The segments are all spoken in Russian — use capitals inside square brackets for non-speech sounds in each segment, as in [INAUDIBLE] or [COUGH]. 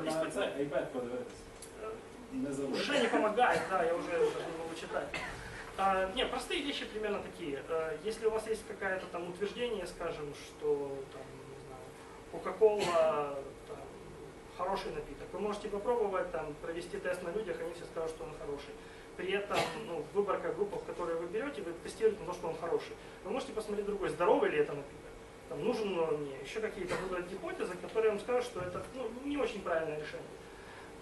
iPad подивитися. Э. Уже не помогает, да, я уже могу читать. А, не, простые вещи примерно такие. А, Если у вас есть какое-то там утверждение, скажем, что там, не там, хороший напиток, вы можете попробовать там провести тест на людях, они все скажут, что он хороший. При этом ну, выборка групп, которые вы берете, вы тестируете на то, что он хороший. Вы можете посмотреть другой, здоровый ли это напиток, там, нужен он мне, еще какие-то будут гипотезы, которые вам скажут, что это ну, не очень правильное решение.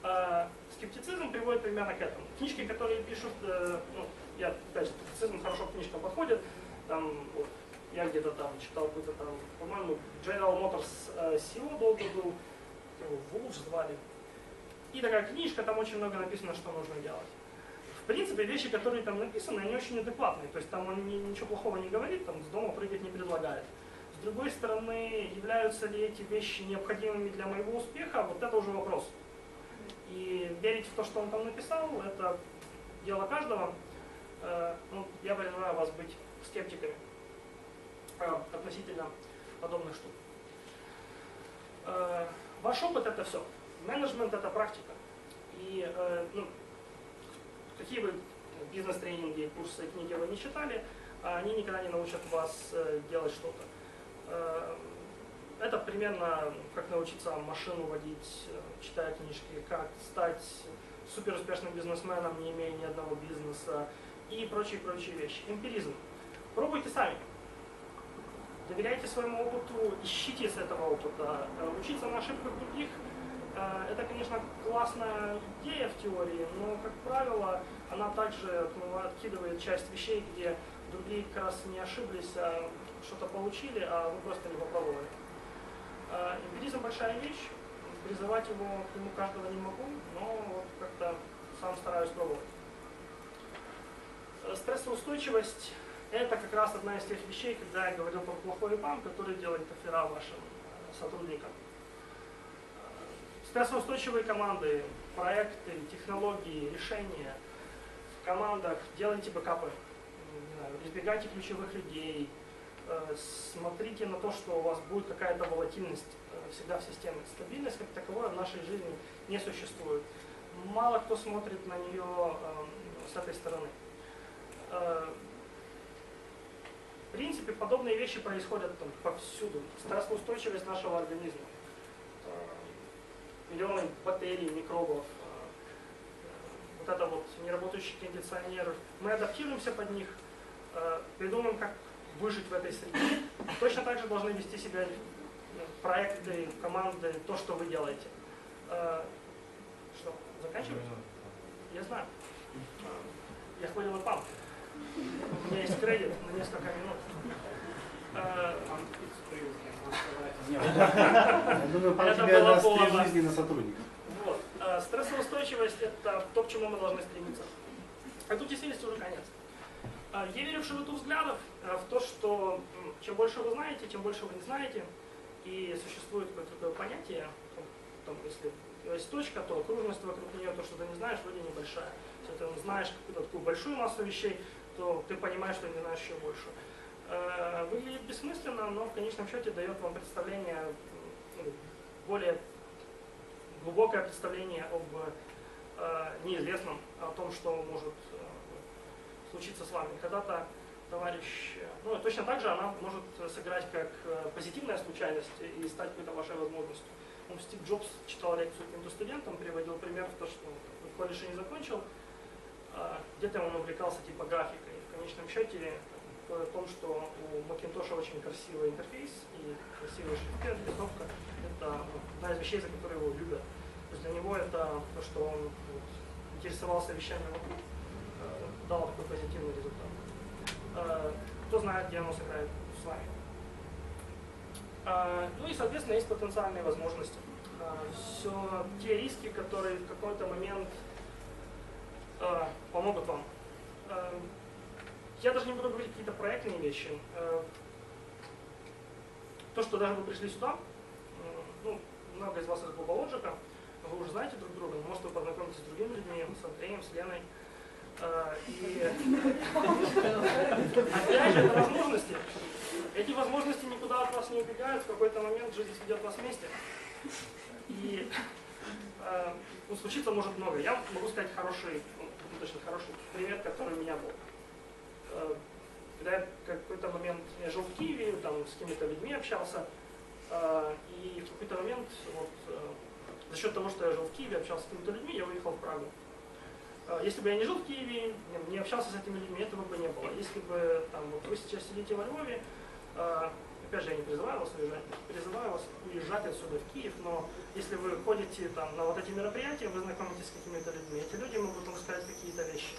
А, скептицизм приводит примерно к этому. Книжки, которые пишут, э, ну, я, опять же, скептицизм хорошо к книжкам подходит, там, вот, я где-то там читал какой-то там, по-моему, General Motors э, CEO долго был, его Вулф звали, и такая книжка, там очень много написано, что нужно делать. В принципе, вещи, которые там написаны, они очень адекватные, то есть там он ни- ничего плохого не говорит, там с дома прыгать не предлагает. С другой стороны, являются ли эти вещи необходимыми для моего успеха, вот это уже вопрос. И верить в то, что он там написал, это дело каждого. Э, Ну, я призываю вас быть скептиками э, относительно подобных штук. Э, Ваш опыт это все. Менеджмент это практика. И ну, какие бы бизнес-тренинги, курсы, книги вы не читали, они никогда не научат вас делать что-то. Э, Это примерно как научиться машину водить, э, читая книжки, как стать суперуспешным бизнесменом, не имея ни одного бизнеса и прочие-прочие вещи. Эмпиризм. Пробуйте сами. Доверяйте своему опыту, ищите с этого опыта. Э, Учиться на ошибках других это, конечно, классная идея в теории, но, как правило, она также откидывает часть вещей, где другие как раз не ошиблись, а что-то получили, а вы просто не попробовали. Э, Эмпиризм большая вещь, призывать его к нему каждого не могу, но вот как-то сам стараюсь пробовать. Стрессоустойчивость – это как раз одна из тех вещей, когда я говорил про плохой ИПАМ, который делает афера вашим э, сотрудникам. Стрессоустойчивые команды, проекты, технологии, решения в командах, делайте бэкапы, не знаю, избегайте ключевых людей, э, смотрите на то, что у вас будет какая-то волатильность э, всегда в системе. Стабильность как таковой в нашей жизни не существует. Мало кто смотрит на нее э, с этой стороны. В принципе, подобные вещи происходят там, повсюду. Стрессоустойчивость нашего организма. Миллионы бактерий, микробов, вот это вот неработающий кондиционер. Мы адаптируемся под них, придумаем, как выжить в этой среде. Точно так же должны вести себя э, проекты, команды, то, что вы делаете. Э, Что, заканчиваете? Я знаю. Э, Я хвалил ИПАМ. У меня есть кредит на несколько минут. Э, Я думаю, тебе было даст три жизни на сотрудников. Вот. Э, Стрессоустойчивость – это то, к чему мы должны стремиться. А тут действительно уже конец. Э, Я верю в широту взглядов, э, в то, что чем больше вы знаете, тем больше вы не знаете. И существует какое-то такое понятие, там, если есть точка, то окружность вокруг нее, то, что ты не знаешь, вроде небольшая. Если ты знаешь какую-то такую большую массу вещей, то ты понимаешь, что не знаешь еще больше. Э, Выглядит бессмысленно, но в конечном счете дает вам представление, ну, более глубокое представление об неизвестном, о том, что может случиться с вами. Когда-то товарищ, э, ну точно так же она может сыграть как э, позитивная случайность и стать какой-то вашей возможностью. Ну, Стив Джобс читал лекцию каким-то студентам, приводил пример то, что в колледже не закончил, а где-то он увлекался типографикой. В конечном счете о том, что у Макинтоша очень красивый интерфейс и красивый шрифт, листовка, это одна из вещей, за которые его любят. То есть для него это то, что он вот, интересовался вещами вокруг, э, дало такой позитивный результат. Э, Кто знает, где оно сыграет с вами. Э, Ну и, соответственно, есть потенциальные возможности. Все те риски, которые в какой-то момент э, помогут вам. Э, Я даже не буду говорить какие-то проектные вещи. Э, То, что даже вы пришли сюда, ну, много из вас из Глобалоджика, вы уже знаете друг друга, но, может, вы познакомитесь с другими людьми, с Андреем, с Леной. Э, И опять же, это возможности. Эти возможности никуда от вас не убегают, в какой-то момент жизнь сведет вас вместе. И э, ну, случиться может много. Я могу сказать хороший, ну, точно хороший пример, который у меня был. Э, когда я какой-то момент я жил в Киеве, там с какими-то людьми общался, э, и в какой-то момент вот, э, за счет того, что я жил в Киеве, общался с какими-то людьми, я выехал в Прагу. Если бы я не жил в Киеве, не- общался с этими людьми, этого бы не было. Если бы там, вот вы сейчас сидите во Львове, э, опять же, я не призываю вас уезжать, призываю вас уезжать отсюда в Киев, но если вы ходите там, на вот эти мероприятия, вы знакомитесь с какими-то людьми, эти люди могут вам сказать какие-то вещи.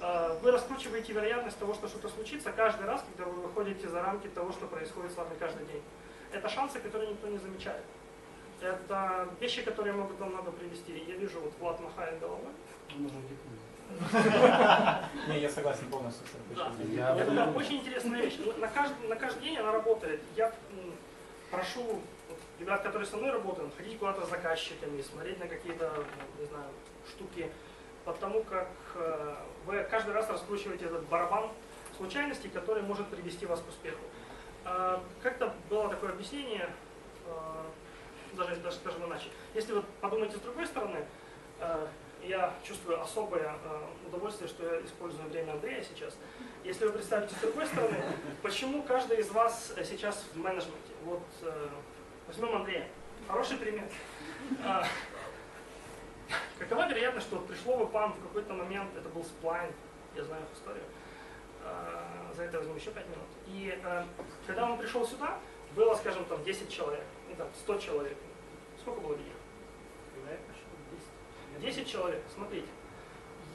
Э, Вы раскручиваете вероятность того, что что-то случится каждый раз, когда вы выходите за рамки того, что происходит с вами каждый день. Это шансы, которые никто не замечает. Это вещи, которые могут вам надо привести. Я вижу, вот Влад махает головой. Он уже. [LAUGHS] Не, я согласен полностью Это очень интересная вещь. На- каждый, на каждый день она работает. Я прошу ребят, которые со мной работают, ходить куда-то с заказчиками, смотреть на какие-то, ну, не знаю, штуки, потому как э, вы каждый раз раскручиваете этот барабан случайностей, который может привести вас к успеху. Э, Как-то было такое объяснение, э, даже, даже скажем иначе. Если вы подумаете с другой стороны, э, я чувствую особое э, удовольствие, что я использую время Андрея сейчас. Если вы представите с другой стороны, почему каждый из вас э, сейчас в менеджменте? Вот э, возьмем Андрея. Хороший пример. А, Какова вероятность, что пришло в ПАМ в какой-то момент, это был сплайн, я знаю их историю, А, за это возьму еще 5 минут. И э, когда он пришел сюда, было, скажем, там 10 человек, ну, там 100 человек. Сколько было людей? 10 человек, смотрите.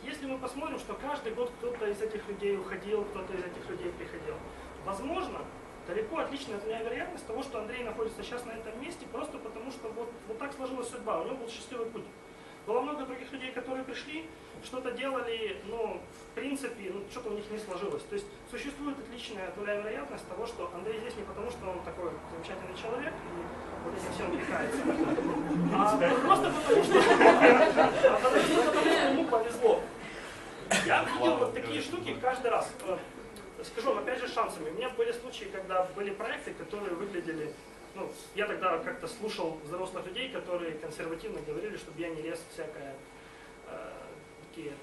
Если мы посмотрим, что каждый год кто-то из этих людей уходил, кто-то из этих людей приходил, возможно, далеко отличная от меня вероятность того, что Андрей находится сейчас на этом месте, просто потому что вот, вот так сложилась судьба, у него был счастливый путь. Было много других людей, которые пришли, что-то делали, но в принципе, ну, что-то у них не сложилось. То есть существует отличная доля вероятность того, что Андрей здесь не потому, что он такой замечательный человек и вот этим всем увлекается, а просто потому, что, а ему повезло. Я видел вот такие штуки каждый раз. Э, Скажу вам, опять же, шансами. У меня были случаи, когда были проекты, которые выглядели... Ну, я тогда как-то слушал взрослых людей, которые консервативно говорили, чтобы я не лез в всякое э, такие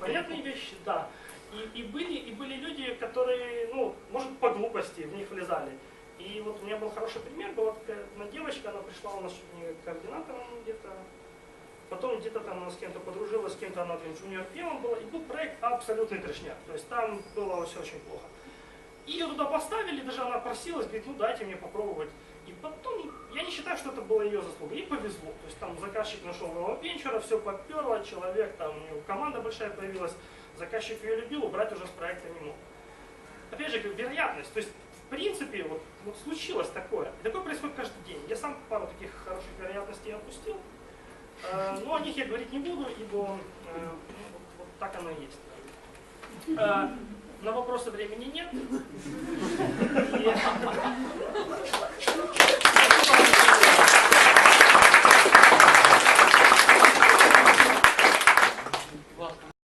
понятные вещи, да. И, и, были, и были люди, которые, ну, может, по глупости в них влезали. И вот у меня был хороший пример, была такая одна девочка, она пришла у нас чуть не координатором где-то, потом где-то там она с кем-то подружилась, с кем-то она там junior PM была, и был проект абсолютный трешняк, то есть там было все очень плохо. Ее туда поставили, даже она просилась, говорит, ну дайте мне попробовать. И потом, я не считаю, что это была ее заслуга, ей повезло. То есть там заказчик нашел нового венчура, все поперло, человек, там у него команда большая появилась, заказчик ее любил, убрать уже с проекта не мог. Опять же, вероятность, то есть в принципе вот, вот случилось такое. И такое происходит каждый день. Я сам пару таких хороших вероятностей опустил, Э, но о них я говорить не буду, ибо э, ну, вот, вот так оно и есть. Э, но вопроса времени нет. [LAUGHS]